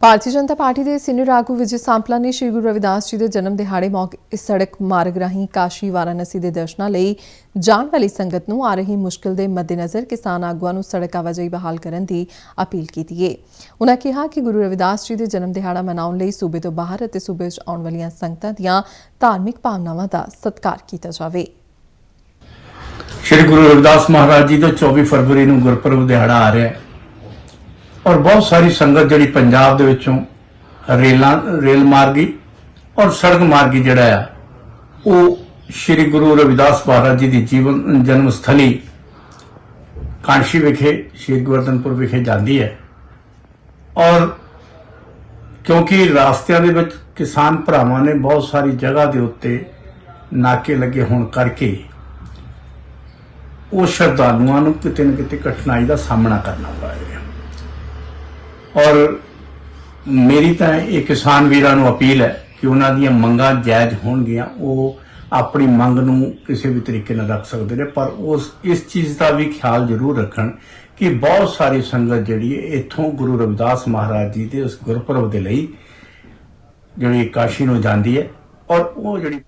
Bharatiya Janata party ਦੇ senior ਆਗੂ ਵਿਜੇ ਸਾਂਪਲਾ ਨੇ ਸ਼੍ਰੀ ਗੁਰੂ ਰਵਿਦਾਸ ਜੀ ਦੇ ਜਨਮ ਦਿਹਾੜੇ ਮੌਕੇ ਇਸ ਸੜਕ ਮਾਰਗ ਰਾਹੀਂ ਕਾਸ਼ੀ ਵਾਰਾਣਸੀ ਦੇ ਦਰਸ਼ਨਾਂ ਲਈ ਜਾਣ ਵਾਲੀ ਸੰਗਤ ਨੂੰ ਆ ਰਹੀ ਮੁਸ਼ਕਲ ਦੇ ਮੱਦੇਨਜ਼ਰ ਕਿਸਾਨ ਆਗੂਆਂ ਨੂੰ ਸੜਕ ਆਵਾਜਾਈ ਬਹਾਲ ਕਰਨ ਦੀ ਅਪੀਲ ਕੀਤੀ ਹੈ ਉਨ੍ਹਾਂ ਕਿਹਾ ਕਿ ਗੁਰੂ ਰਵਿਦਾਸ ਜੀ ਦੇ ਜਨਮ ਦਿਹਾੜਾ ਮਨਾਉਣ ਲਈ ਸੂਬੇ ਤੋਂ ਬਾਹਰ ਅਤੇ ਸੂਬੇ ਵਿੱਚ ਆਉਣ ਵਾਲੀਆਂ ਸੰਗਤਾਂ ਦੀਆਂ ਧਾਰਮਿਕ ਭਾਵਨਾਵਾਂ ਦਾ ਸਤਿਕਾਰ ਕੀਤਾ ਜਾਵੇ। ਸ਼੍ਰੀ ਗੁਰੂ ਰਵਿਦਾਸ ਮਹਾਰਾਜ ਜੀ ਦਾ 24 ਫਰਵਰੀ ਨੂੰ ਗੁਰਪੁਰਬ ਦਿਹਾੜਾ ਆ ਰਿਹਾ ਹੈ। ਔਰ ਬਹੁਤ ਸਾਰੀ ਸੰਗਤ ਜਿਹੜੀ ਪੰਜਾਬ ਦੇ ਵਿੱਚੋਂ ਰੇਲਾਂ, ਰੇਲ ਮਾਰਗੀ ਔਰ ਸੜਕ ਮਾਰਗੀ ਜਿਹੜਾ ਆ, ਉਹ ਸ਼੍ਰੀ ਗੁਰੂ ਰਵਿਦਾਸ ਮਹਾਰਾਜ ਜੀ ਦੀ ਜੀਵਨ, ਜਨਮ ਸਥਲੀ ਕਾਂਸ਼ੀ ਵਿਖੇ, ਸ਼੍ਰੀ ਗੁਰਦਨਪੁਰ ਵਿਖੇ ਜਾਂਦੀ ਹੈ। ਔਰ ਕਿਉਂਕਿ ਰਾਸਤਿਆਂ ਦੇ ਵਿੱਚ ਕਿਸਾਨ ਭਰਾਵਾਂ ਨੇ ਬਹੁਤ ਸਾਰੀ ਜਗ੍ਹਾ ਦੇ ਉੱਤੇ ਨਾਕੇ ਲੱਗੇ ਹੋਣ ਕਰਕੇ ਉਹ ਸ਼ਰਧਾਲੂਆਂ ਨੂੰ ਕਿਤੇ ਨਾ ਕਿਤੇ ਕਠਿਨਾਈ ਦਾ ਸਾਹਮਣਾ ਕਰਨਾ ਪੈ ਰਿਹਾ। ਔਰ ਮੇਰੀ ਤਾਂ ਇਹ ਕਿਸਾਨ ਵੀਰਾਂ ਨੂੰ ਅਪੀਲ ਹੈ ਕਿ ਉਹਨਾਂ ਦੀਆਂ ਮੰਗਾਂ ਜਾਇਜ਼ ਹੋਣਗੀਆਂ, ਉਹ ਆਪਣੀ ਮੰਗ ਨੂੰ ਕਿਸੇ ਵੀ ਤਰੀਕੇ ਨਾਲ ਰੱਖ ਸਕਦੇ ਨੇ, ਪਰ ਉਸ, ਇਸ ਚੀਜ਼ ਦਾ ਵੀ ਖਿਆਲ ਜ਼ਰੂਰ ਰੱਖਣ ਕਿ ਬਹੁਤ ਸਾਰੀ ਸੰਗਤ ਜਿਹੜੀ ਹੈ, ਇੱਥੋਂ ਗੁਰੂ ਰਵਿਦਾਸ ਮਹਾਰਾਜ ਜੀ ਦੇ ਉਸ ਗੁਰਪੁਰਬ ਦੇ ਲਈ ਜਿਹੜੀ ਕਾਸ਼ੀ ਨੂੰ ਜਾਂਦੀ ਹੈ ਔਰ ਉਹ ਜਿਹੜੀ